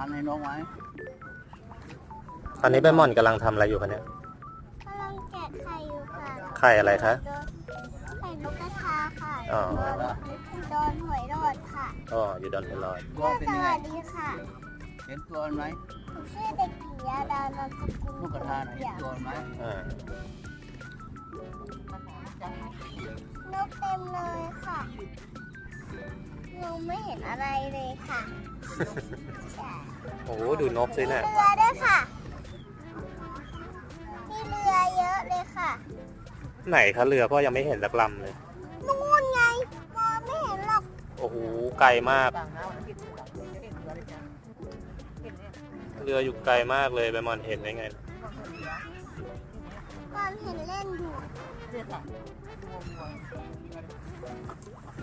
านให้น้องไหมตอนนี้ใบหม่อนกำลังทำอะไรอยู่คะเนี่ย กำลังแกะไข่อยู่ค่ะไข่อะไรคะ ไข่นกกระทาค่ะอ๋อ โดนหอยโดดค่ะอ๋ออยู่ดอนเทลอย ตัวเป็นสยังไง วัสดีค่ะ เห็นตัวมันไหมหนูชื่อเด็กหญิงยาดานามสกุลลูกกระทาน่ะเห็นตัวมันไหมอ่า หนูไม่เห็นอะไรเลยค่ะใช่โอ้โหดูนกสิน่ะ เรือด้วยค่ะ มีเรือเยอะเลยค่ะ ไหนคะเรือพ่อยังไม่เห็นสักลำเลย นู่นไงมองไม่เห็นหรอก โอ้โหไกลมาก เรืออยู่ไกลมากเลยใบหม่อนเห็นได้ไง ตอนเห็นเล่นอยู่เรือดำน้ำ